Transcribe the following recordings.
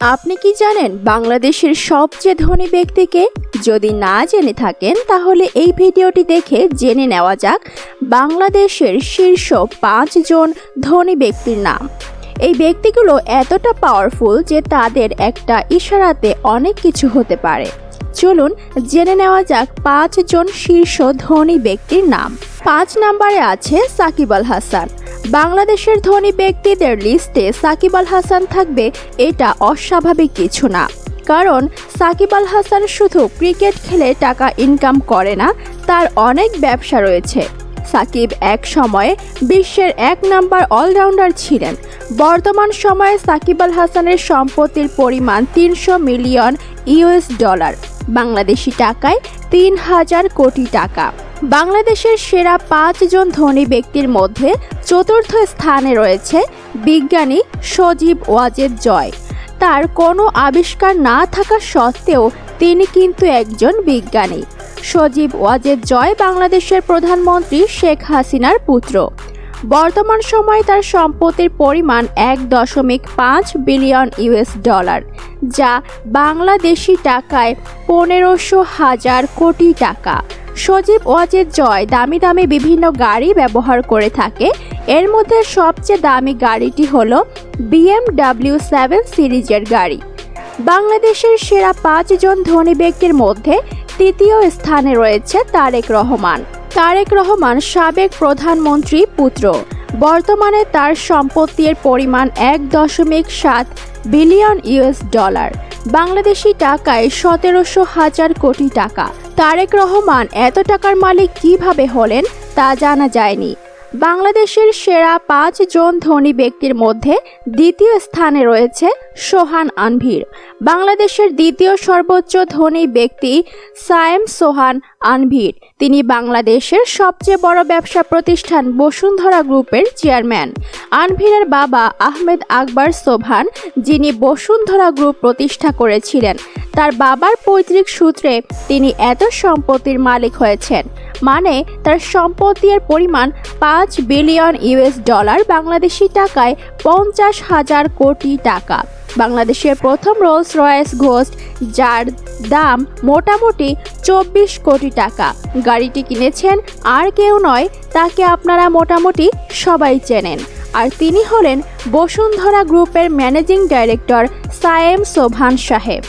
আপনি কি জানেন বাংলাদেশের সবচেয়ে ধনী ব্যক্তিকে যদি না জেনে থাকেন, তাহলে এই ভিডিওটি দেখে জেনে নেওয়া যাক বাংলাদেশের শীর্ষ পাঁচজন ধনী ব্যক্তির নাম। এই ব্যক্তিগুলো এতটা পাওয়ারফুল যে তাদের একটা ইশারাতে অনেক কিছু হতে পারে। চলুন জেনে নেওয়া যাক পাঁচজন শীর্ষ ধনী ব্যক্তির নাম। পাঁচ নম্বরে আছে সাকিব আল হাসান। বাংলাদেশের ধনী ব্যক্তিদের লিস্টে সাকিব আল হাসান থাকবে এটা অস্বাভাবিক কিছু না। কারণ সাকিব আল হাসান শুধু ক্রিকেট খেলে টাকা ইনকাম করে না, তার অনেক ব্যবসা রয়েছে। সাকিব এক সময়ে বিশ্বের এক নাম্বার অলরাউন্ডার ছিলেন। বর্তমান সময়ে সাকিব আল হাসানের সম্পত্তির পরিমাণ তিনশো মিলিয়ন ইউএস ডলার, বাংলাদেশি টাকায় তিন হাজার কোটি টাকা। বাংলাদেশের সেরা পাঁচজন ধনী ব্যক্তির মধ্যে চতুর্থ স্থানে রয়েছে বিজ্ঞানী সজীব ওয়াজেদ জয়। তার কোনো আবিষ্কার না থাকা সত্ত্বেও তিনি কিন্তু একজন বিজ্ঞানী। সজীব ওয়াজেদ জয় বাংলাদেশের প্রধানমন্ত্রী শেখ হাসিনার পুত্র। বর্তমান সময়ে তার সম্পত্তির পরিমাণ এক দশমিক পাঁচ বিলিয়ন ইউএস ডলার, যা বাংলাদেশি টাকায় পনেরোশো হাজার কোটি টাকা। সজীব ওয়াজেদ জয় দামি দামি বিভিন্ন গাড়ি ব্যবহার করে থাকে। এর মধ্যে সবচেয়ে দামি গাড়িটি হল বিএমডাব্লিউ সেভেন সিরিজের গাড়ি। বাংলাদেশের সেরা পাঁচজন ধনী ব্যক্তির মধ্যে তৃতীয় স্থানে রয়েছে তারেক রহমান। তারেক রহমান সাবেক প্রধানমন্ত্রী পুত্র। বর্তমানে তার সম্পত্তির পরিমাণ এক দশমিক সাত বিলিয়ন ইউএস ডলার। বাংলাদেশি টাকায় সতেরোশো হাজার কোটি টাকা। তারেক রহমান এত টাকার মালিক কীভাবে হলেন তা জানা যায়নি। বাংলাদেশের সেরা পাঁচজন ধনী ব্যক্তির মধ্যে দ্বিতীয় স্থানে রয়েছে সোহান আনভীর। বাংলাদেশের দ্বিতীয় সর্বোচ্চ ধনী ব্যক্তি সায়েম সোহান আনভীর। তিনি বাংলাদেশের সবচেয়ে বড় ব্যবসা প্রতিষ্ঠান বসুন্ধরা গ্রুপের চেয়ারম্যান। আনভীরের বাবা আহমেদ আকবর সোভান যিনি বসুন্ধরা গ্রুপ প্রতিষ্ঠা করেছিলেন তার বাবার পৈতৃক সূত্রে তিনি এত সম্পত্তির মালিক হয়েছেন। মানে তার সম্পত্তির পরিমাণ পাঁচ বিলিয়ন ইউএস ডলার বাংলাদেশি টাকায় পঞ্চাশ হাজার কোটি টাকা। বাংলাদেশের প্রথম রোলস রয়েস ঘোস্ট, যার দাম মোটামুটি চব্বিশ কোটি টাকা। গাড়িটি কিনেছেন আর কেউ নয়, তাকে আপনারা মোটামুটি সবাই চেনেন। আর তিনি হলেন বসুন্ধরা গ্রুপের ম্যানেজিং ডাইরেক্টর সায়েম সোভান সাহেব।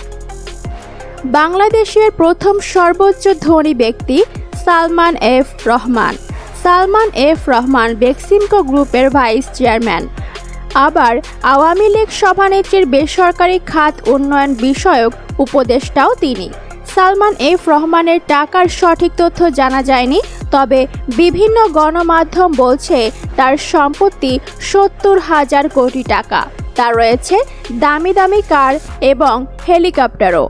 বাংলাদেশের প্রথম সর্বোচ্চ ধনী ব্যক্তি সালমান এফ রহমান। সালমান এফ রহমান বেক্সিমকো গ্রুপের ভাইস চেয়ারম্যান। আবার আওয়ামী লীগ সভানেত্রীর বেসরকারি খাত উন্নয়ন বিষয়ক উপদেষ্টাও তিনি। সালমান এফ রহমানের টাকার সঠিক তথ্য জানা যায়নি, তবে বিভিন্ন গণমাধ্যম বলছে তার সম্পত্তি সত্তর হাজার কোটি টাকা। তার রয়েছে দামি দামি কার এবং হেলিকপ্টারও।